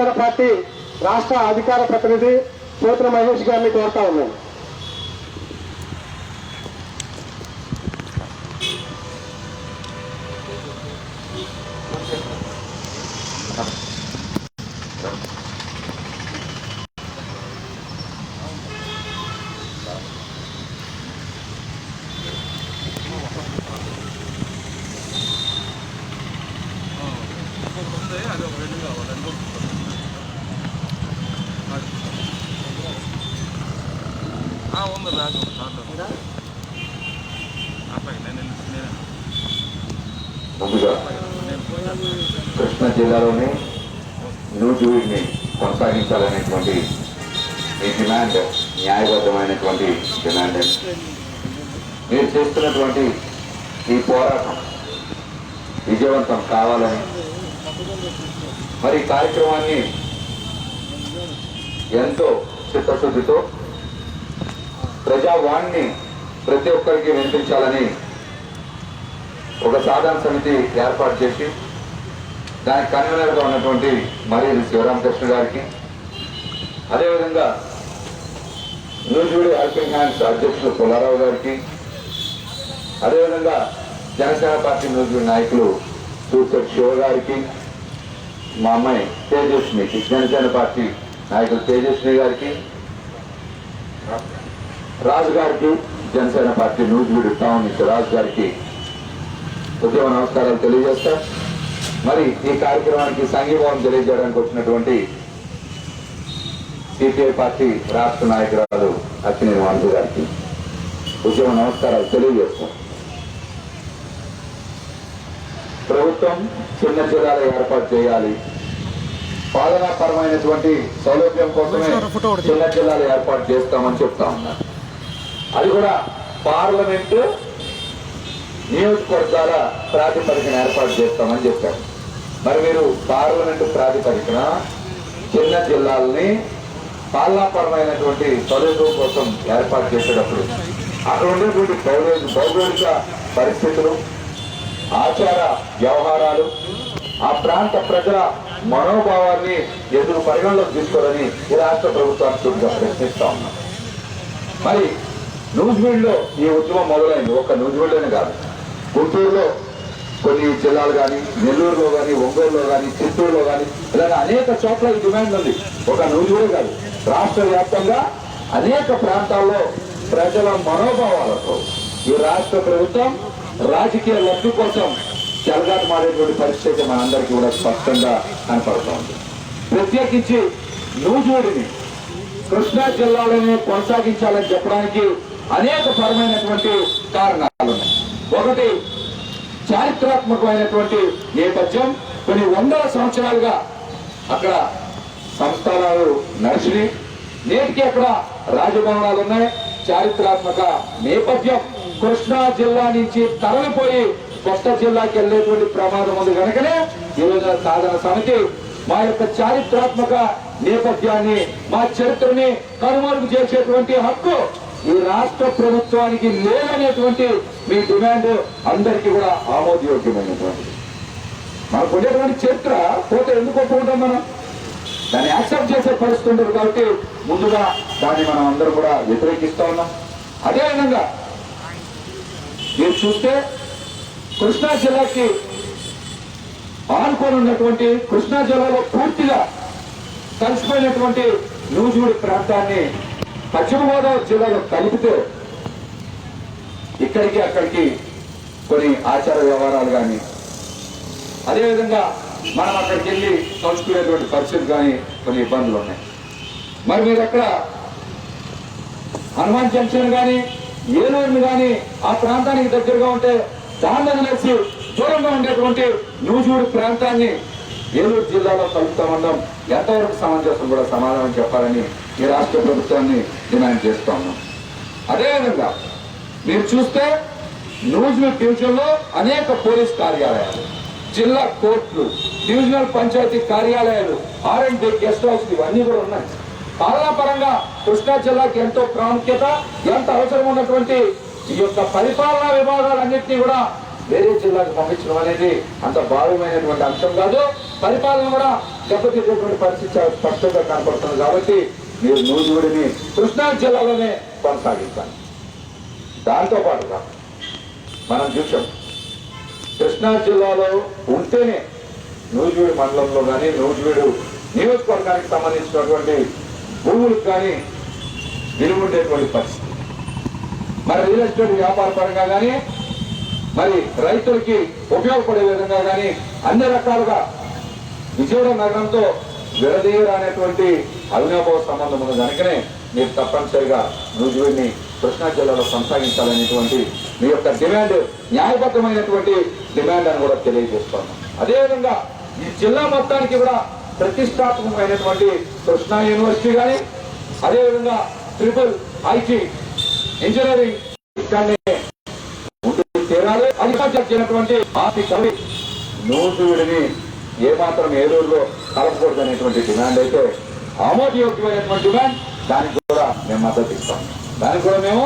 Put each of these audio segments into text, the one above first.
Janasena party రాష్ట్ర అధికార ప్రతినిధి పోతుల మహేష్ గారిని కోరుతా ఉన్నాను ఉంది బ్యాగ్ దాంట్లో అబ్బాయి నేను నేను ముందుగా కృష్ణా జిల్లాలోని నూజుడిని కొనసాగించాలనేటువంటి ఈ డిమాండ్ న్యాయబద్ధమైనటువంటి డిమాండ్ మీరు చేస్తున్నటువంటి ఈ పోరాటం విజయవంతం కావాలని మరి కార్యక్రమాన్ని ఎంతో చిత్తశుద్ధితో ప్రజావాణిని ప్రతి ఒక్కరికి వినిపించాలని ఒక సాధారణ సమితి ఏర్పాటు చేసి దానికి కన్వీనర్గా ఉన్నటువంటి మరి శివరామకృష్ణ గారికి అదేవిధంగా నూజుడి హెల్పింగ్ హ్యాండ్స్ అధ్యక్షులు పుల్లారావు గారికి. అదేవిధంగా జనసేన పార్టీ నూజుడి నాయకులు సూసెట్ శివ గారికి మా అమ్మాయి తేజస్వినికి జనసేన పార్టీ నాయకులు తేజస్వి గారికి రాజు గారికి జనసేన పార్టీ నూజివీడు టౌన్ నుంచి రాజు గారికి ఉద్యమ నమస్కారాలు తెలియజేస్తా. మరి ఈ కార్యక్రమానికి సంఘీభావం తెలియజేయడానికి వచ్చినటువంటి సిపిఐ పార్టీ రాష్ట్ర నాయకురాలు అక్కినేని వాణి గారికి ఉద్యమ నమస్కారాలు తెలియజేస్తాం. ప్రభుత్వం చిన్న జిల్లాలు ఏర్పాటు చేయాలి. పాలనాపరమైనటువంటి సౌలభ్యం కోసమే చిన్న జిల్లాలు ఏర్పాటు చేస్తామని చెప్తా ఉన్నారు అది కూడా పార్లమెంటు నియోజకవర్గాల ప్రాతిపదికన ఏర్పాటు చేస్తామని చెప్పారు. మరి మీరు పార్లమెంటు ప్రాతిపదికన చిన్న జిల్లాలని పాలనాపరమైనటువంటి చదువు కోసం ఏర్పాటు చేసేటప్పుడు అక్కడ ఉండేటువంటి భౌగోళిక భౌగోళిక పరిస్థితులు ఆచార వ్యవహారాలు ఆ ప్రాంత ప్రజల మనోభావాన్ని ఎదురు పరిగణలోకి తీసుకోవాలని ఈ రాష్ట్ర ప్రభుత్వాన్ని చూడగా ప్రశ్నిస్తా ఉన్నాం. మరి నూజివీడులో ఈ ఉద్యమం మొదలైంది. ఒక నూజివీడులోనే కాదు. గుంటూరులో కొన్ని జిల్లాలు కానీ నెల్లూరులో కానీ ఒంగోలులో కానీ చిత్తూరులో కానీ ఇలాగ అనేక చోట్ల ఈ డిమాండ్ ఉంది. ఒక నూజివీడు కాదు. రాష్ట్ర వ్యాప్తంగా అనేక ప్రాంతాల్లో ప్రజల మనోభావాలతో ఈ రాష్ట్ర ప్రభుత్వం రాజకీయ లబ్ధి కోసం చెలగాటు మారేటువంటి పరిస్థితి మనందరికీ కూడా స్పష్టంగా కనపడుతోంది ప్రత్యేకించి నూజివీడిని కృష్ణా జిల్లాలోనే కొనసాగించాలని చెప్పడానికి అనేక పరమైనటువంటి కారణాలు ఉన్నాయి. ఒకటి చారిత్రాత్మకమైనటువంటి నేపథ్యం. కొన్ని వందల సంవత్సరాలుగా అక్కడ సంస్థానాలు నడిచినాయి. నేటికి అక్కడ రాజభవనాలు ఉన్నాయి. చారిత్రాత్మక నేపథ్యం. కృష్ణా జిల్లా నుంచి తరలిపోయి కొత్త జిల్లాకి వెళ్ళేటువంటి ప్రమాదం ఉంది కనుకనే ఈరోజు సాధన సమితి మా యొక్క చారిత్రాత్మక నేపథ్యాన్ని మా చరిత్రని కనుమరుగు చేసేటువంటి హక్కు ఈ రాష్ట్ర ప్రభుత్వానికి లేదనేటువంటి మీ డిమాండ్ అందరికీ కూడా ఆమోదయోగ్యమైనటువంటిది. మనకు ఉండేటువంటి చరిత్ర పోతే ఎందుకు ఒప్పుకుంటాం మనం? దాన్ని యాక్సెప్ట్ చేసే పరిస్థితి ఉండదు కాబట్టి ముందుగా దాన్ని మనం అందరూ కూడా వ్యతిరేకిస్తా ఉన్నాం. అదేవిధంగా మీరు చూస్తే కృష్ణా జిల్లాకి ఆనుకొని ఉన్నటువంటి కృష్ణా జిల్లాలో పూర్తిగా కలిసిపోయినటువంటి నూజివీడి ప్రాంతాన్ని పశ్చిమ గోదావరి జిల్లాలో కలిపితే ఇక్కడికి అక్కడికి కొన్ని ఆచార వ్యవహారాలు కానీ అదేవిధంగా మనం అక్కడికి వెళ్ళి తలుచుకునేటువంటి పరిస్థితి కానీ కొన్ని ఇబ్బందులు ఉన్నాయి. మరి మీరు అక్కడ హనుమాన్ జంక్షన్ కానీ ఏలూరుని కానీ ఆ ప్రాంతానికి దగ్గరగా ఉంటే దాన్ని వదిలేసి దూరంగా ఉండేటువంటి నూజూడు ప్రాంతాన్ని ఏలూరు జిల్లాలో కలుపుతామన్నాం. ఎంతవరకు సమంజసం కూడా సమాధానం చెప్పాలని ఈ రాష్ట్ర ప్రభుత్వాన్ని డిమాండ్ చేస్తా ఉన్నాం. అదేవిధంగా మీరు చూస్తే నూజివీడ్ డివిజన్లో అనేక పోలీస్ కార్యాలయాలు. జిల్లా కోర్టులు డివిజనల్ పంచాయతీ కార్యాలయాలు R and B guest house ఇవన్నీ కూడా ఉన్నాయి. పాలనాపరంగా కృష్ణా జిల్లాకి ఎంతో ప్రాముఖ్యత ఎంత అవసరం ఉన్నటువంటి ఈ యొక్క పరిపాలనా విభాగాలన్నింటినీ కూడా వేరే జిల్లాకు పంపించడం అనేది అంత భారమైనటువంటి అంశం కాదు. పరిపాలన కూడా దెబ్బతినేటువంటి పరిస్థితి స్పష్టంగా కనపడుతుంది కాబట్టి మీరు నూజివుడిని కృష్ణా జిల్లాలోనే కొనసాగిస్తాను దాంతోపాటుగా మనం చూసాం కృష్ణా జిల్లాలో ఉంటేనే నూజివీడు మండలంలో కానీ నూజివీడు నియోజకవర్గానికి సంబంధించినటువంటి భూములకు కానీ విలువ ఉండేటువంటి పరిస్థితి. మరి రియల్ ఎస్టేట్ వ్యాపార పరంగా కానీ మరి రైతులకి ఉపయోగపడే విధంగా కానీ అన్ని రకాలుగా విజయవాడ నగరంతో విడదీయరానేటువంటి అవినాభావ సంబంధం ఉన్న కనుకనే మీరు తప్పనిసరిగా నూజివీడిని కృష్ణా జిల్లాలో కొనసాగించాలనేటువంటి మీ యొక్క డిమాండ్ న్యాయబద్ధమైనటువంటి డిమాండ్ అని కూడా తెలియజేస్తాను అదేవిధంగా ఈ జిల్లా మొత్తానికి కూడా ప్రతిష్టాత్మకమైనటువంటి కృష్ణా యూనివర్సిటీ కానీ అదేవిధంగా ట్రిపుల్ ఐటీ ఇంజనీరింగ్ తీరాలి అది ఆర్థిక కవి నూతుడిని ఏమాత్రం ఏలూరులో కలపకూడదు అనేటువంటి డిమాండ్ అయితే ఆమోదయోగ్యమైనటువంటి డిమాండ్ దానికి కూడా మేము మద్దతు ఇస్తాము దానికి కూడా మేము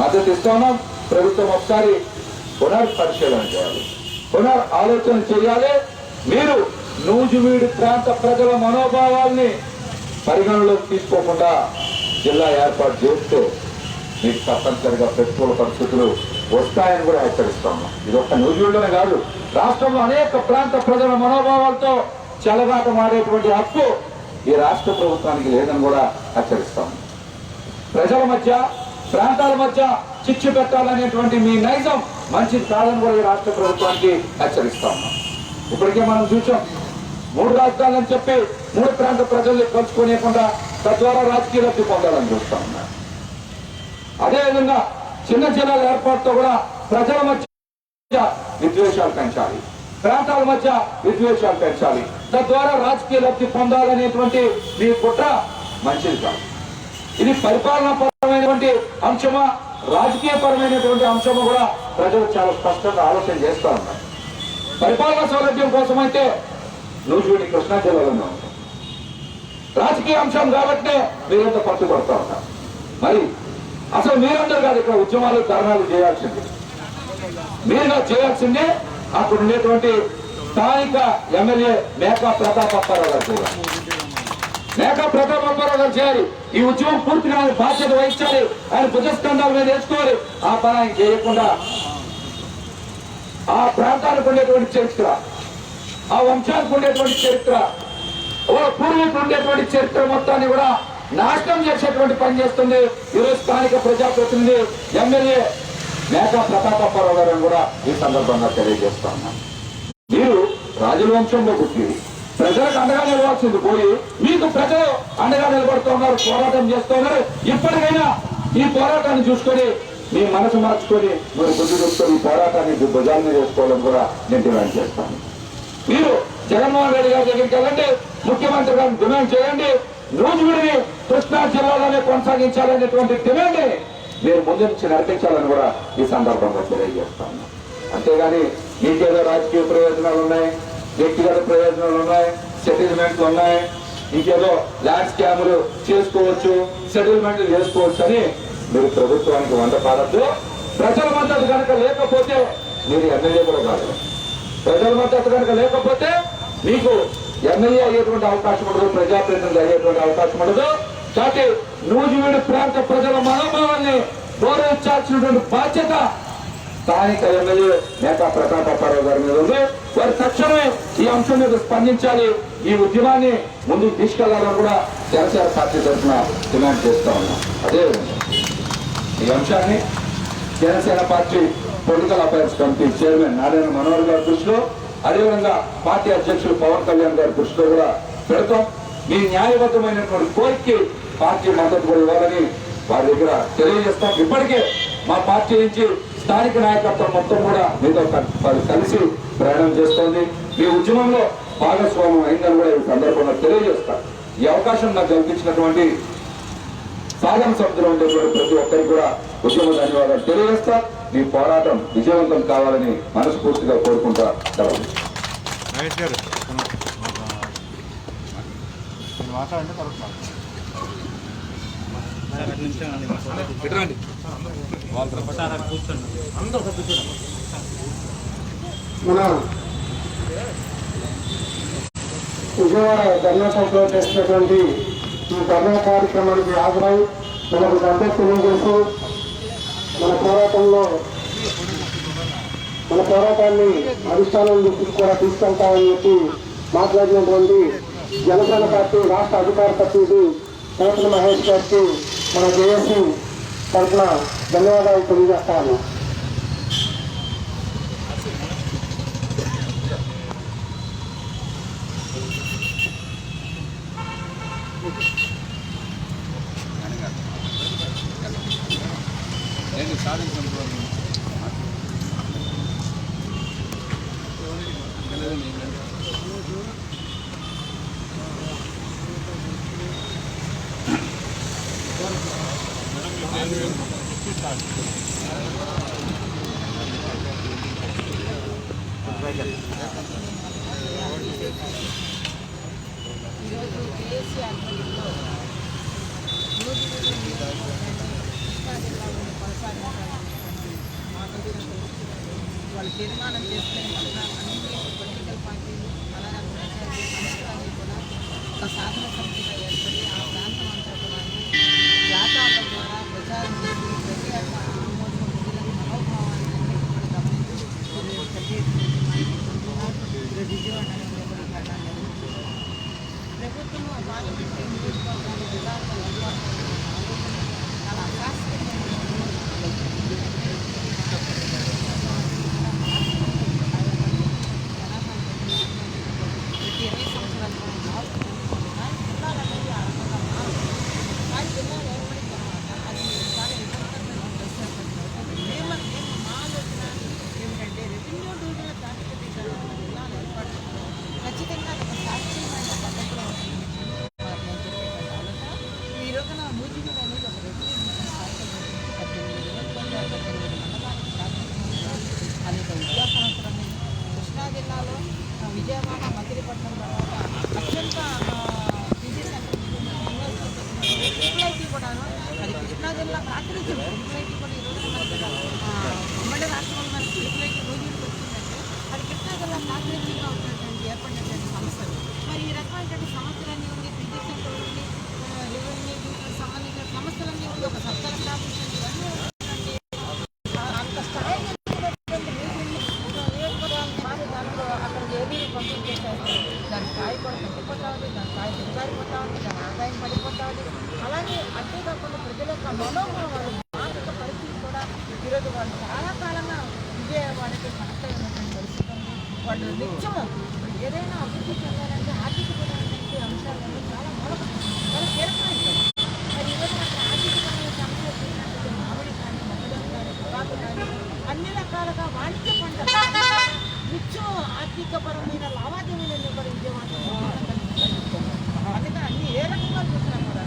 మద్దతు ఇస్తున్నాం. ప్రభుత్వం ఒకసారి పునర్ పరిశీలన చేయాలి. పునర్ ఆలోచన చేయాలి. మీరు నూజువీడు ప్రాంత ప్రజల మనోభావాల్ని పరిగణలోకి తీసుకోకుండా జిల్లా ఏర్పాటు చేస్తూ మీకు తప్పనిసరిగా ప్రతికూల పరిస్థితులు వస్తాయని కూడా హెచ్చరిస్తాము ఇది ఒక్క న్యూజిలాండ్లోనే కాదు. రాష్ట్రంలో అనేక ప్రాంత ప్రజల మనోభావాలతో చెలగాటమాడేటువంటి హక్కు ఈ రాష్ట్ర ప్రభుత్వానికి లేదని కూడా హెచ్చరిస్తాము ప్రజల మధ్య ప్రాంతాల మధ్య చిచ్చు పెట్టాలనేటువంటి మీ నైజం మంచిది కాదని కూడా ఈ రాష్ట్ర ప్రభుత్వానికి హెచ్చరిస్తా ఉన్నాం. ఇప్పటికే మనం చూసాం మూడు రాష్ట్రాలని చెప్పి మూడు ప్రాంత ప్రజల్ని పంచుకునేకుండా తద్వారా రాజకీయ లబ్ధి పొందాలని చూస్తా ఉన్నారు అదేవిధంగా చిన్న జిల్లాల ఏర్పాటుతో కూడా ప్రజల మధ్య విద్వేషాలు పెంచాలి. ప్రాంతాల మధ్య విద్వేషాలు పెంచాలి. తద్వారా రాజకీయ లబ్ధి పొందాలనేటువంటి మీ కుట్ర మంచిది కాదు. ఇది పరిపాలనా పరమైనటువంటి అంశమా? రాజకీయ పరమైనటువంటి అంశమా కూడా ప్రజలు చాలా స్పష్టంగా ఆలోచన చేస్తూ ఉన్నారు. పరిపాలనా సౌలభ్యం కోసమైతే నూజివీడి కృష్ణా జిల్లాలో రాజకీయ అంశం కాబట్టే మీరంతా పట్టుబడుతూ ఉంటారు మరి అసలు మీరందరూ కాదు ఇక్కడ ఉద్యమాలు ధర్నాలు చేయాల్సింది. మీరు చేయాల్సిందే అక్కడ ఉండేటువంటి స్థానిక ఎమ్మెల్యే మేకా ప్రతాప్ అప్పారావు గారు లేక మేకా ప్రతాప్ అప్పారావు గారు చేయాలి. ఈ ఉద్యమం పూర్తిగా ఆయన బాధ్యత వహించాలి. ఆయన భుజస్కంధాల మీద వేసుకోవాలి. ఆ పని ఆయన చేయకుండా ఆ ప్రాంతానికి ఉండేటువంటి చరిత్ర ఆ వంశానికి ఉండేటువంటి చరిత్ర ఓ పూర్వీకులు ఉండేటువంటి చరిత్ర మొత్తాన్ని కూడా నాశనం చేసేటువంటి పని చేస్తుంది. ఈరోజు స్థానిక ప్రజాప్రతినిధి ఎమ్మెల్యే మేకా ప్రతాపారావు గారు కూడా ఈ సందర్భంగా తెలియజేస్తా ఉన్నాను. మీరు రాజవంశంలో గుర్తి ప్రజలకు అండగా నిలవాల్సింది పోయి మీకు ప్రజలు అండగా నిలబడుతున్నారు పోరాటం చేస్తున్నారు. ఇప్పటికైనా ఈ పోరాటాన్ని చూసుకొని మీ మనసు మార్చుకొని మీరు బుద్ధి చూసుకొని ఈ పోరాటాన్ని భుజాల చేసుకోవడం కూడా నేను డిమాండ్ చేస్తాను. మీరు జగన్మోహన్ రెడ్డి గారి దగ్గరికి వెళ్ళండి ముఖ్యమంత్రి గారిని డిమాండ్ చేయండి నూజివీడిని కృష్ణా జిల్లాలోనే కొనసాగించాలనేటువంటి డిమాండ్ మీరు ముందు నుంచి నడిపించాలని కూడా ఈ సందర్భంగా తెలియజేస్తాను. అంతేగాని మీకేదో రాజకీయ ప్రయోజనాలు ఉన్నాయి వ్యక్తిగత ప్రయోజనాలు ఉన్నాయి సెటిల్మెంట్లు ఉన్నాయి. ఇంకేదో ల్యాండ్ స్కాములు చేసుకోవచ్చు సెటిల్మెంట్లు చేసుకోవచ్చు అని మీరు ప్రభుత్వానికి వంద పాడద్దు. ప్రజల మద్దతు కనుక లేకపోతే మీరు ఎమ్మెల్యే కూడా కాదు. ప్రజల మద్దతు కనుక లేకపోతే మీకు ఎమ్మెల్యే అయ్యేటువంటి అవకాశం ఉండదు ప్రజాప్రతినిధి అయ్యేటువంటి అవకాశం ఉండదు. కాబట్టి నూజివీడు ప్రాంత ప్రజల మనోభావాన్ని గౌరవించాల్సినటువంటి బాధ్యత స్థానిక ఎమ్మెల్యే నేతా ప్రతాప్ అప్పారావు గారి మీద ఉంది. వారు తక్షణమే ఈ అంశం మీద స్పందించాలి. ఈ ఉద్యమాన్ని ముందుకు తీసుకెళ్ళాలని కూడా జనసేన పార్టీ తరఫున డిమాండ్ చేస్తా ఉన్నాం. అదేవిధంగా ఈ అంశాన్ని Janasena party political affairs committee chairman Narayana Manohar గారి దృష్టిలో అదేవిధంగా పార్టీ అధ్యక్షులు పవన్ కళ్యాణ్ గారి దృష్టిలో కూడా పెడతాం. మీ న్యాయబద్ధమైనటువంటి కోరికకి పార్టీ మద్దతు కూడా ఇవ్వాలని వారి దగ్గర తెలియజేస్తాం. ఇప్పటికే మా పార్టీ నుంచి స్థానిక నాయకత్వం మొత్తం కూడా మీతో కలిసి ప్రయాణం చేస్తోంది. మీ ఉద్యమంలో భాగస్వామ్యం అయిందని కూడా ఈ సందర్భంగా తెలియజేస్తాం ఈ అవకాశం నాకు కల్పించినటువంటి సాగర సముద్రం ఉండేటువంటి ప్రతి ఒక్కరికి కూడా ఉద్యమ ధన్యవాదాలు తెలియజేస్తా. మీ పోరాటం విజయవంతం కావాలని మనస్ఫూర్తిగా కోరుకుంటా. సెలవు. మహేష్ గారు నేను మాట్లాడండి తర్వాత ఇటురండి మన విజయవాడ ధర్నా చౌక్లో చేసినటువంటి ఈ ధర్నా కార్యక్రమానికి హాజరై మనకు మద్దతు తెలియజేస్తూ మన పోరాటంలో మన పోరాటాన్ని అధిష్టానం దృష్టికి కూడా తీసుకెళ్తామని చెప్పి మాట్లాడినటువంటి జనసేన పార్టీ రాష్ట్ర అధికార ప్రతినిధి కోటల మహేష్ గారికి మన జేఏసీ తరఫున ధన్యవాదాలు తెలియజేస్తాను నేను సాధించిన ఈరోజు ఆధ్వర్యంలో వాళ్ళు తీర్మానం చేసుకునే పక్కన అన్ని పొలిటికల్ పార్టీలు అలాగే కూడా ఒక సాధన సమితిగా ఏర్పడి ఆ ప్రాంతం అంతా కూడా జాతాల ద్వారా ప్రచారం చేసి ప్రతి ఒక్క ఆమోదం ప్రజలకు మనోభావాన్ని అన్నిటి కూడా గమనించి ఈరోజు పెద్ద ఎత్తున ఈరోజు విజయవాడ అనేది కూడా కట్టాలి ప్రభుత్వం పార్లమెంటరీ నియోజకవర్గాలు జిల్లాల్లో ఏర్పాటు చేసిన ఆలోచన చాలా అశాస్త్రీయమైన ప్రతి ఇరవై సంవత్సరాలకు మార్పు కానీ జిల్లాలు అనేది ఆ రకంగా మారు కానీ జిల్లాలు ఏర్పడిన తర్వాత అది చాలా ఇబ్బందికరమైన పరిస్థితి అవుతుంది మేము మేము మా ఆలోచన ఏమిటంటే రెవెన్యూ డివిజన్ల ప్రాతిపదికన జిల్లాలు ఏర్పాటు చేయడం ఖచ్చితంగా అది ఒక శాస్త్రీయమైన పద్ధతిలో ఉంటుంది నేను చెప్పేటువంటి ఆలోచన ఈ రోజున నూజివీడు అనేది ఒక రెవెన్యూ డివిజన్ స్థాయిలో ఉంటుంది. పద్దెనిమిది నియోజకవర్గాలు, పద్దెనిమిది మండలాలకు ప్రాతినిధ్యం అనేక విద్యా సంవత్సరాన్ని కృష్ణా జిల్లాలో ఆ, విజయవాడ మచిలీపట్నం తర్వాత అత్యంత బిజీ సెంటర్ ట్రిపుల్ కూడాను అది కృష్ణా జిల్లా ప్రాతినిధ్యం ట్రిపుల్ ఐటీ కూడా ఈరోజు మనకి ఆ, ఉమ్మడి రాష్ట్రంలో మనకి ట్రిపుల్ ఐటీ రోజులకు వచ్చిందంటే అది కృష్ణా జిల్లా ప్రాతినిధ్యంగా ఉన్నటువంటి ఏర్పడినటువంటి సంస్థలు మరి ఈ రకమైనటువంటి సంవత్సరాన్ని ఉంది బిజీ సెంటర్ ఉంది ఆ, రెవెన్యూ సంబంధించిన సంస్థలన్నీ ఉంది ఒక సబ్కలెక్టర్ ఆఫీస్ ఉంది ఇవన్నీ ఉన్నటువంటి అంత స్థాయి ఉన్నటువంటి మీటింగ్ని నియోజకవర్గాలను మారి దాంట్లో అక్కడ ఏబీని పంపించేసేస్తే దాని కాయ కూడా తగ్గిపోతా ఉంది దాని కాయ దిగజారిపోతా ఉంది దాని ఆదాయం పడిపోతా ఉంది. అలాగే అంతేకాకుండా ప్రజల యొక్క మనోభావం మానసిక పరిస్థితి కూడా ఈరోజు వాళ్ళు చాలా కాలంగా విజయవాడకి కనెక్ట్ అయినటువంటి పరిస్థితి ఉంది వాళ్ళు నిత్యము ఏదైనా అభివృద్ధి చెందాలంటే ఆర్థికపరమైనటువంటి అంశాలను చాలా మూలక చాలా కీలకమైనవి మరి ఈరోజు మనకి ఆర్థికపరమైన సమస్యలు వచ్చినటువంటి మామిడి కానీ మొక్కజొన్న కానీ పొగాకు కానీ అన్ని రకాలుగా వాణిజ్య పంటలు నిత్యం ఆర్థికపరమైన లావాదేవీలన్నీ కూడా విజయవాడలో అందుకని అన్ని ఏ రకంగా చూసినా కూడా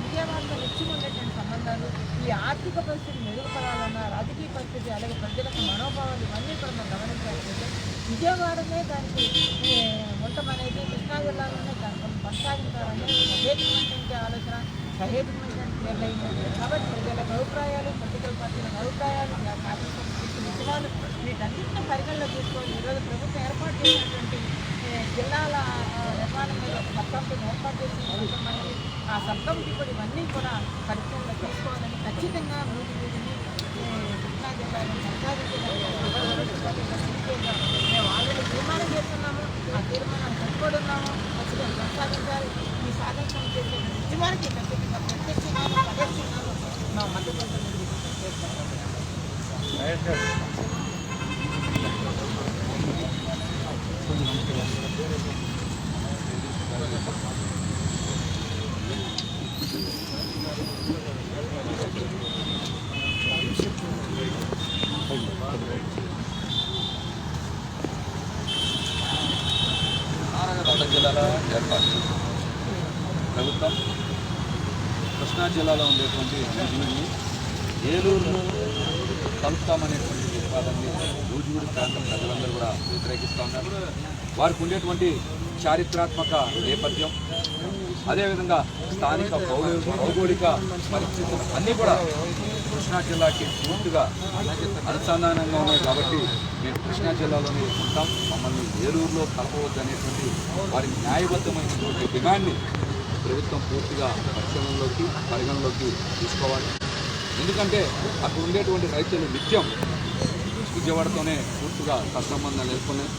విజయవాడలో నిత్యం ఉండేటువంటి సంబంధాలు ఈ ఆర్థిక పరిస్థితి మెరుగుపడాలన్నా రాజకీయ పరిస్థితి అలాగే ప్రజలకు మనోభావాలు ఇవన్నీ కూడా మనం గమనించాలంటే విజయవాడనే దానికి ఈ ఉండటం అనేది కృష్ణా జిల్లాలోనే దాన్ని కొనసాగించాలనేది సహేతుకమైనటువంటి ఆలోచన నిర్ణయించింది కాబట్టి ప్రజల అభిప్రాయాలు పొలిటికల్ పార్టీల అభిప్రాయాలు కార్యక్రమం విషయాలు వీటన్నింటిని పరిగణలో తీసుకొని ఈరోజు ప్రభుత్వం ఏర్పాటు చేసినటువంటి జిల్లాల నిర్మాణం మీద ఒక సబ్ కమిటీని ఏర్పాటు చేసిన ఆ సబ్ కమిటీ కూడా ఇవన్నీ కూడా పరిగణలో తీసుకోవాలని ఖచ్చితంగా మూడు వీధిని కృష్ణా జిల్లాలో కొనసాగించాలని మేము ఆల్రెడీ తీర్మానం చేస్తున్నాము ఆ తీర్మానాన్ని కట్టుబడి ఉన్నాము ఖచ్చితంగా కొనసాగించాలి ఈ సాధన చేసే నిజమానికి జిల్లాల ఏర్పాటు ప్రభుత్వం కృష్ణా జిల్లాలో ఉండేటువంటి నదులని ఏలూరును కలుపుతామనేటువంటి ప్రతిపాదనని రోజుగూడి ప్రాంతం ప్రజలందరూ కూడా వ్యతిరేకిస్తూ ఉన్నారు. వారికి ఉండేటువంటి చారిత్రాత్మక నేపథ్యం అదేవిధంగా స్థానిక భౌగో భౌగోళిక పరిస్థితులు అన్నీ కూడా కృష్ణా జిల్లాకి పూర్తిగా అనుసంధానంగా ఉన్నాయి కాబట్టి మేము కృష్ణా జిల్లాలోనే ఉంటాం. మమ్మల్ని ఏలూరులో కలపవద్దు అనేటువంటి వారి న్యాయబద్ధమైనటువంటి డిమాండ్ని ప్రభుత్వం పూర్తిగా పరిశీలనలోకి పరిగణలోకి తీసుకోవాలి. ఎందుకంటే అక్కడ ఉండేటువంటి రైతులు నిత్యం విజయవాడతోనే పూర్తిగా సత్సంబంధాలు నెలకొన్నాయి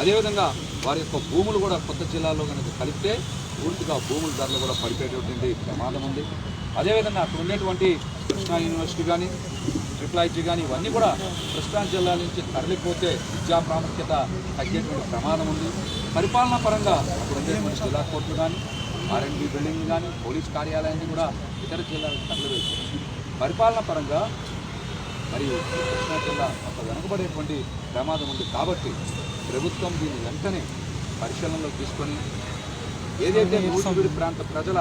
అదేవిధంగా వారి యొక్క భూములు కూడా కొత్త జిల్లాలో కనుక కలిపితే పూర్తిగా భూముల ధరలు కూడా పడిపోయేటువంటి ప్రమాదం ఉంది. అదేవిధంగా అక్కడ ఉండేటువంటి కృష్ణా యూనివర్సిటీ కానీ ట్రిపుల్ ఐటీ కానీ ఇవన్నీ కూడా కృష్ణా జిల్లా నుంచి తరలిపోతే విద్యా ప్రాముఖ్యత తగ్గేటువంటి ప్రమాదం ఉంది. పరిపాలనా పరంగా అక్కడ ఉండేటువంటి జిల్లా కోర్టులు కానీ ఆర్ఎండ్బి బిల్డింగ్ కానీ పోలీస్ కార్యాలయాన్ని కూడా ఇతర జిల్లాలకు తరలివేశారు. పరిపాలన పరంగా మరియు కృష్ణా జిల్లా ఒక వెనుకబడేటువంటి ప్రమాదం ఉంది కాబట్టి ప్రభుత్వం దీన్ని వెంటనే పరిశీలనలో తీసుకొని ఏదైతే నూజివీడు ప్రాంత ప్రజల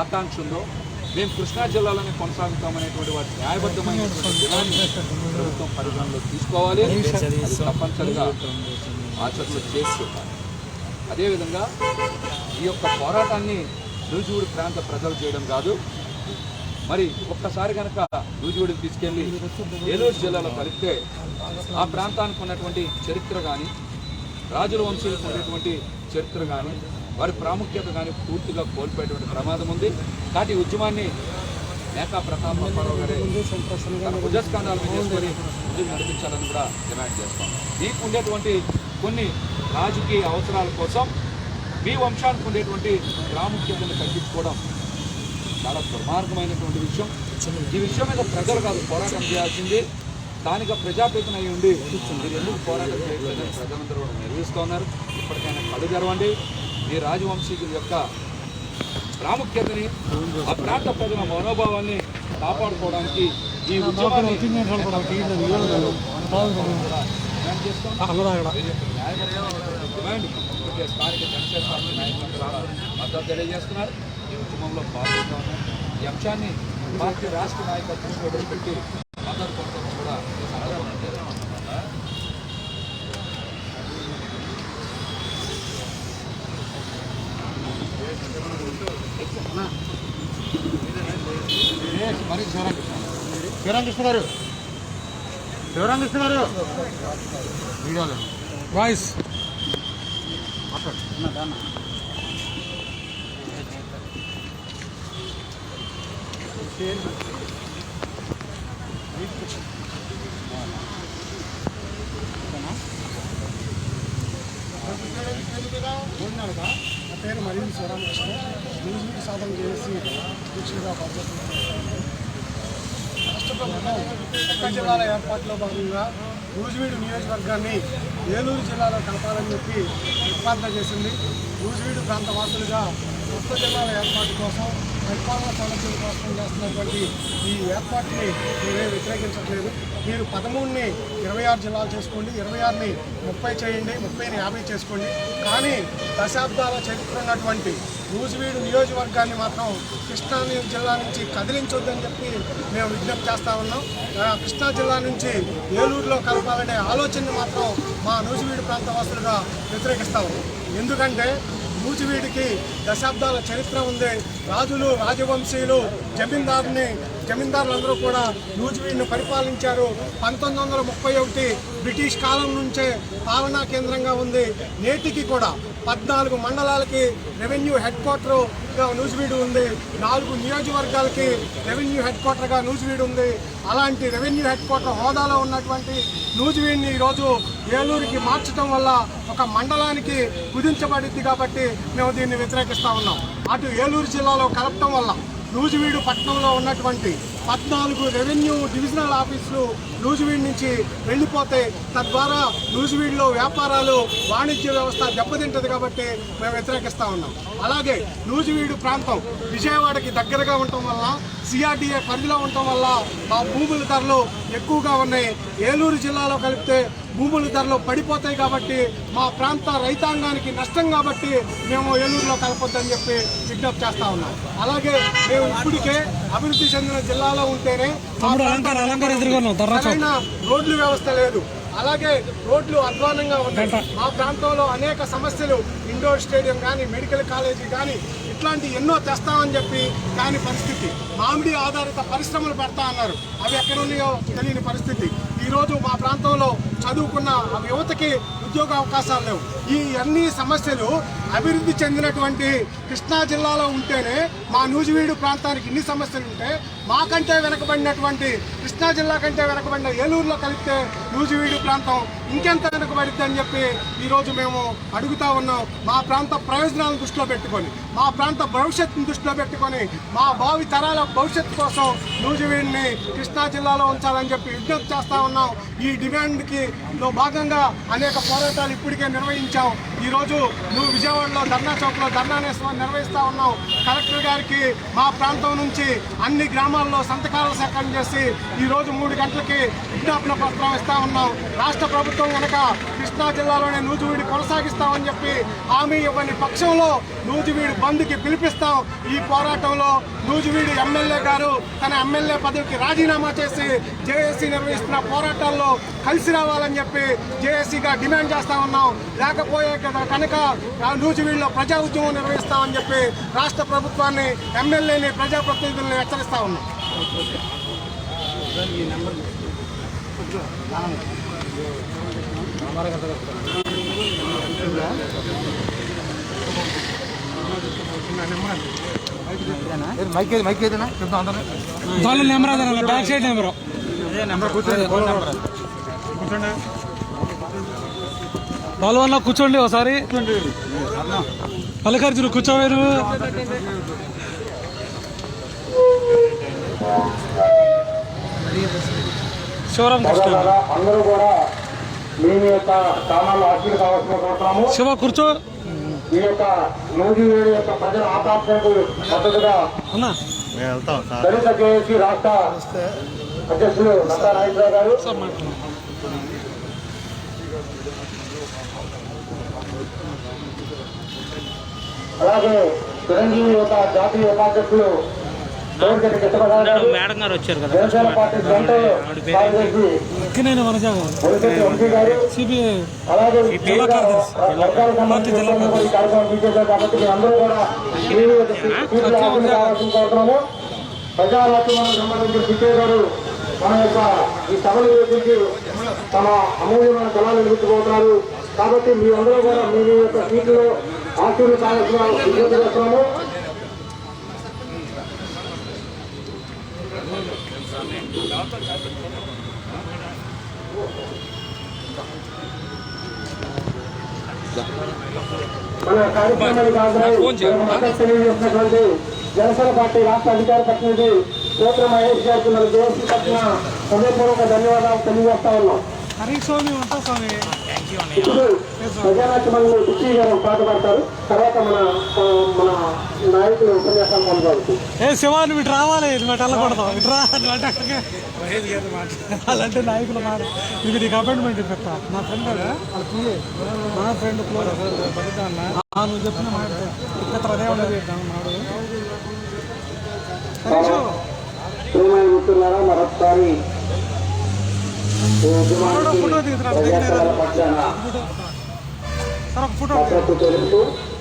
ఆకాంక్ష ఉందో మేము కృష్ణా జిల్లాలోనే కొనసాగుతామనేటువంటి వాటి న్యాయబద్ధమైనటువంటి డిమాండ్ని ప్రభుత్వం పరిగణనలో తీసుకోవాలి. తప్పనిసరిగా ఆచరణలో చేసి చూడాలి అదేవిధంగా ఈ యొక్క పోరాటాన్ని నూజివీడు ప్రాంత ప్రజలు చేయడం కాదు. మరి ఒక్కసారి కనుక నూజివీడికి తీసుకెళ్ళి ఏలూరు జిల్లాలో కలిపితే ఆ ప్రాంతానికి ఉన్నటువంటి చరిత్ర కానీ రాజుల వంశీలకు ఉండేటువంటి చరిత్ర కానీ వారి ప్రాముఖ్యత కానీ పూర్తిగా కోల్పోయేటువంటి ప్రమాదం ఉంది. కాబట్టి ఉద్యమాన్ని మేకా ప్రతాప్ అప్పారావు గారే తన చేసుకొని ముందుకు నడిపించాలని కూడా డిమాండ్ చేస్తాం మీకు ఉండేటువంటి కొన్ని రాజకీయ అవసరాల కోసం మీ వంశానికి ఉండేటువంటి ప్రాముఖ్యతను తగ్గించుకోవడం చాలా దుర్మార్గమైనటువంటి విషయం ఈ విషయం మీద ప్రజలు కాదు పోరాటం చేయాల్సింది స్థానిక ప్రజాప్రతిని అయి ఉండి మీరు ఎందుకు పోరాటం చేయలేదని ప్రజలందరూ కూడా నిర్వహిస్తూ ఉన్నారు ఇప్పటికైనా కళ్ళు తెరవండి మీ రాజవంశీకుల యొక్క ప్రాముఖ్యతని ఆ ప్రాంత ప్రజల మనోభావాన్ని కాపాడుకోవడానికి ఈ ఉద్యమాన్ని డిమాండ్ చేస్తాం. డిమాండ్ స్థానిక జనసేన పార్టీ మద్దతు తెలియజేస్తున్నారు ఈ ఉద్యమంలో పాల్గొంటూ ఉన్నారు ఈ అంశాన్ని పార్టీ రాష్ట్ర నాయకత్వం పెట్టి మద్దతు పొందడం కూడా మరి శివరామకృష్ణ శివరామకృష్ణ గారు శివరామకృష్ణ గారు వీడియోలో. వాయిస్ నా పేరు మరింది శివరామకృష్ణ. న్యూస్ సాధన చేసి దీక్షగా బాధ్యత రాష్ట్ర ప్రభుత్వం కొత్త జిల్లాల ఏర్పాటులో భాగంగా నూజివీడు నియోజకవర్గాన్ని ఏలూరు జిల్లాలో కలపాలని చెప్పి ప్రతిపాదన చేసింది. నూజివీడు ప్రాంత వాసులుగా కొత్త జిల్లాల ఏర్పాటు కోసం పరిపాలన సౌలభ్యం కోసం చేస్తున్నటువంటి ఈ ఏర్పాటుని మీరే వ్యతిరేకించట్లేదు. మీరు పదమూడుని ఇరవై ఆరు జిల్లాలు చేసుకోండి ఇరవై ఆరుని ముప్పై చేయండి ముప్పైని యాభై చేసుకోండి. కానీ దశాబ్దాల చరిత్ర ఉన్నటువంటి నూజివీడు నియోజకవర్గాన్ని మాత్రం కృష్ణా జిల్లా నుంచి కదిలించొద్దని చెప్పి మేము విజ్ఞప్తి చేస్తా ఉన్నాం. కృష్ణా జిల్లా నుంచి ఏలూరులో కలపాలనే ఆలోచనని మాత్రం మా నూజివీడు ప్రాంత వాసులుగా వ్యతిరేకిస్తా ఉన్నాం. ఎందుకంటే నూజివీడికి దశాబ్దాల చరిత్ర ఉంది. రాజులు రాజవంశీయులు జమీందారుని జమీందారులందరూ కూడా నూజివీడిని పరిపాలించారు. పంతొమ్మిది వందల ముప్పై ఒకటి బ్రిటిష్ కాలం నుంచే పాలనా కేంద్రంగా ఉంది. నేటికి కూడా పద్నాలుగు మండలాలకి రెవెన్యూ హెడ్ క్వార్టర్గా నూజివీడు ఉంది. నాలుగు నియోజకవర్గాలకి రెవెన్యూ హెడ్ క్వార్టర్గా నూజివీడు ఉంది. అలాంటి రెవెన్యూ హెడ్ క్వార్టర్ హోదాలో ఉన్నటువంటి నూజివీడిని ఈరోజు ఏలూరుకి మార్చడం వల్ల ఒక మండలానికి కుదించబడింది కాబట్టి మేము దీన్ని వ్యతిరేకిస్తూ ఉన్నాం. అటు ఏలూరు జిల్లాలో కలపటం వల్ల నూజివీడు పట్టణంలో ఉన్నటువంటి పద్నాలుగు రెవెన్యూ డివిజనల్ ఆఫీసులు నూజివీడ్ నుంచి వెళ్ళిపోతే తద్వారా నూజివీడులో వ్యాపారాలు వాణిజ్య వ్యవస్థ దెబ్బతింటది కాబట్టి మేము వ్యతిరేకిస్తా ఉన్నాం. అలాగే నూజివీడు ప్రాంతం విజయవాడకి దగ్గరగా ఉండటం వల్ల సిఆర్డీఏ పరిధిలో ఉండటం వల్ల మా భూముల ధరలు ఎక్కువగా ఉన్నాయి. ఏలూరు జిల్లాలో కలిపితే భూముల ధరలు పడిపోతాయి కాబట్టి మా ప్రాంత రైతాంగానికి నష్టం కాబట్టి మేము ఏలూరులో కలపొద్దని చెప్పి విజ్ఞప్తి చేస్తా ఉన్నాం. అలాగే మేము ఇప్పటికే అభివృద్ధి చెందిన జిల్లాలో ఉంటేనే సరైన రోడ్లు వ్యవస్థ లేదు. అలాగే రోడ్లు అధ్వానంగా ఉన్నాయి. మా ప్రాంతంలో అనేక సమస్యలు ఇండోర్ స్టేడియం కానీ మెడికల్ కాలేజీ కానీ ఇట్లాంటి ఎన్నో తెస్తామని చెప్పి కాని పరిస్థితి. మామిడి ఆధారిత పరిశ్రమలు పెడతా అన్నారు. అవి ఎక్కడ ఉన్నాయో తెలియని పరిస్థితి. ఈరోజు మా ప్రాంతంలో చదువుకున్న ఆ యువతకి ఉద్యోగ అవకాశాలు లేవు. ఈ అన్ని సమస్యలు అభివృద్ధి చెందినటువంటి కృష్ణా జిల్లాలో ఉంటేనే మా నూజివీడు ప్రాంతానికి ఇన్ని సమస్యలు ఉంటే మాకంటే వెనకబడినటువంటి కృష్ణా జిల్లా కంటే వెనకబడిన ఏలూరులో కలిపితే నూజివీడు ప్రాంతం ఇంకెంత వెనకబడిద్ది అని చెప్పి ఈరోజు మేము అడుగుతా ఉన్నాం. మా ప్రాంత ప్రయోజనాలను దృష్టిలో పెట్టుకొని మా ప్రాంత భవిష్యత్తును దృష్టిలో పెట్టుకొని మా భావి తరాల భవిష్యత్తు కోసం నూజివీడిని కృష్ణా జిల్లాలో ఉంచాలని చెప్పి విజ్ఞప్తి చేస్తూ ఉన్నాం. ఈ డిమాండ్కి లో భాగంగా అనేక పోరాటాలు ఇప్పటికే నిర్వహించాం. ఈరోజు నువ్వు విజయవాడలో ధర్నా చౌక్లో ధర్నా నిర్వహిస్తూ ఉన్నాం కలెక్టర్ గారికి మా ప్రాంతం నుంచి అన్ని గ్రామాల్లో సంతకాలు సేకరణ చేసి ఈరోజు మూడు గంటలకి విజ్ఞాపన పత్రం ఇస్తా ఉన్నాం. రాష్ట్ర ప్రభుత్వం కనుక కృష్ణా జిల్లాలోనే నూజివీడు కొనసాగిస్తామని చెప్పి హామీ ఇవ్వని పక్షంలో నూజివీడు బంద్కి పిలిపిస్తాం. ఈ పోరాటంలో నూజివీడు ఎమ్మెల్యే గారు తన ఎమ్మెల్యే పదవికి రాజీనామా చేసి జేఏసీ నిర్వహిస్తున్న పోరాటాల్లో కలిసి రావాలని చెప్పి జేఏసీగా డిమాండ్ చేస్తా ఉన్నాం. లేకపోయే కదా కనుక ఆ నూజివీడులో ప్రజా ఉద్యమం నిర్వహిస్తామని చెప్పి రాష్ట్ర ప్రభుత్వాన్ని ఎమ్మెల్యేని ప్రజాప్రతినిధుల్ని హెచ్చరిస్తా ఉన్నాం. మైక్ ఏది మైక్ ఏదైనా చెప్తాం నెంబర్ అదే బ్యాక్ సైడ్ నెంబర్. నెంబర్ కూర్చోండి ఫోన్ నెంబర్ కూర్చోండి వాళ్ళ కూర్చోండి ఒకసారి మల్లికార్జున కూర్చోవే నువ్వు శివరాం కృష్ణ. అందరూ కూడా మీ మీ యొక్క స్థానాల్లో అర్జీలు కావాల్సిన కోరుతున్నాము. శివ కూర్చో. ఈ యొక్క నూజివీడు యొక్క ప్రజల ఆకాంక్షలకు మద్దతుగా దళిత జేఏసీ రాష్ట్ర అధ్యక్షులు నాగేశ్వరరావు గారు. అలాగే చిరంజీవి యొక్క జాతీయ ఉపాధ్యక్షులు మేడం గారు వచ్చారు కదా. జనసేన పార్టీ సెంట్రల్ కార్యదర్శి ఇక్కడైనా మనజా మునిశెట్టి ఎంపీ గారు సిబిఐ అలాగే జిల్లా కార్యదర్శి. వర్గాలకు సంబంధించిన జిల్లా ఈ కార్యక్రమం తీసేశారు కాబట్టి మీరు అందరూ కూడా మీ యొక్క సీట్లు హాజరు కావాల్సిన కోరుతున్నాము. ప్రజాలక్ష్మణకు సంబంధించిన పిచ్చయ్య గారు మన యొక్క ఈ సభలు గురించి తమ అమూల్యమైన కళాలు నిలుపుకోతున్నారు కాబట్టి మీ అందరూ కూడా మీ యొక్క సీట్లో ఆశీర్లు కావాల్సిన విజ్ఞప్తి చేస్తున్నాము. మన కార్యక్రమానికి తెలియజేసినటువంటి జనసేన పార్టీ రాష్ట్ర అధికార ప్రతినిధి సూత్ర మహేష్ గారికి మన జేసీ తరఫున హృదయపూర్వక ధన్యవాదాలు తెలియజేస్తా ఉన్నాం. ఇప్పుడు ప్రజానాట్యమంలో పిచ్చి గారు పాట పాడతారు తర్వాత మన మన నాయకులు ఉపన్యాసం కొనసాగుతుంది ఏ శివ నువ్వు ఇటు రావాలి నువ్వు అటు వెళ్ళకూడదు ఇటు అలాంటి నాయకులు మాట. నీకు నీకు అపాయింట్మెంట్ పెట్టా నా ఫ్రెండ్ మా ఫ్రెండ్ నువ్వు చెప్పిన మాట. ఇక్కడ అదే ఉండదు ప్రియమైన మిత్రులారా మరొకసారి మద్దతు తెలుపుతూ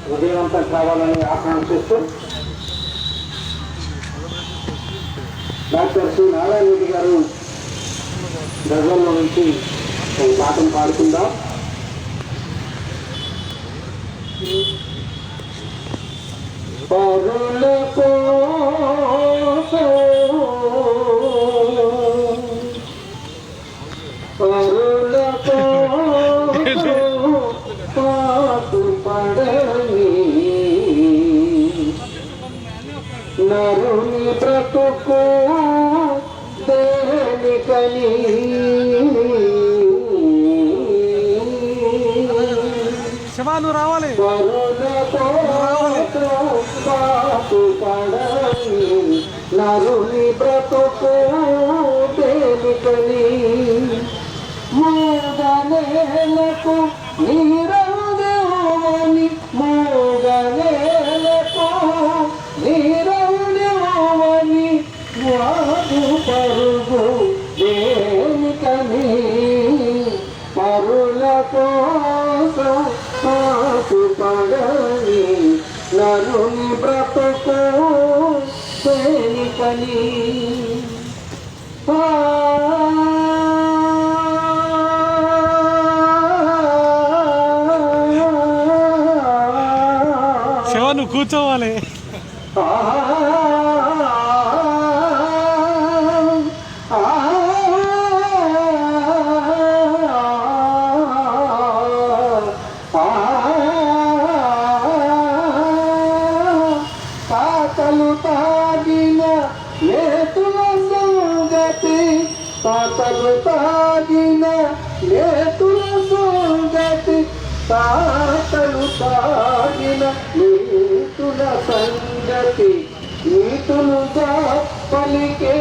విజయవంతం కావాలని ఆకాంక్షిస్తూ డాక్టర్ సి నారాయణ రెడ్డి గారు గజల్లో నుంచి ఒక పాటను పాడుకుందాం. పరుల కోసం నరుని బ్రతుకు దేనికని శివ నువ్వు రావాలి. నరుని బ్రతుకు దేనికని మూగనేలకు నీరవుదేవని దేనికని తాతలు తాగిన నేతుల సంగతి తాతలు తాగిన నేతుల సంగతి నీతులుగా పలికే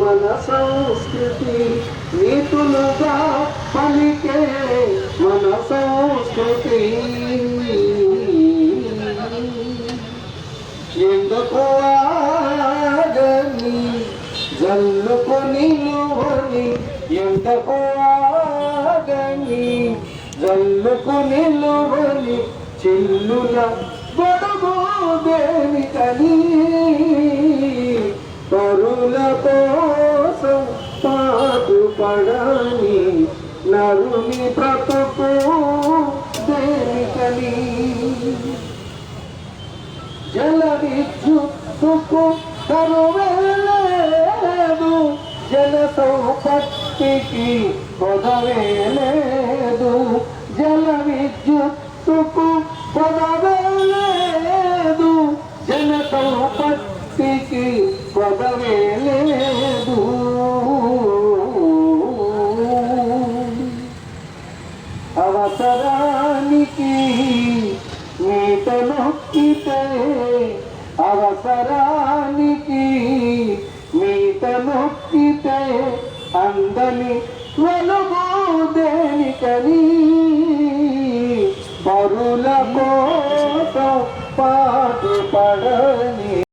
మన సంస్కృతి నీతులుగా పలికే మన సంస్కృతి. ఎందుకు ఆగని జల్లుకు నిలువని ఎందుకు ఆగని జల్లుకు నిలువని చెల్లుల గొడుగు దేనికని పరుల కోసం పాటుపడని నరుని బ్రతుకు దేనికని జల విద్యుత్తుకు కరువేలేదు సంపత్తికి కొదవేలేదు జల విద్యుత్తుకు కొదవేలేదు జల సంపత్తికి కొదవేలేదు అవసరానికి నీట నొక్కితే అవసరానికి ఉందని వెలుగు దేనికని పరుల కోసం పాటు పడని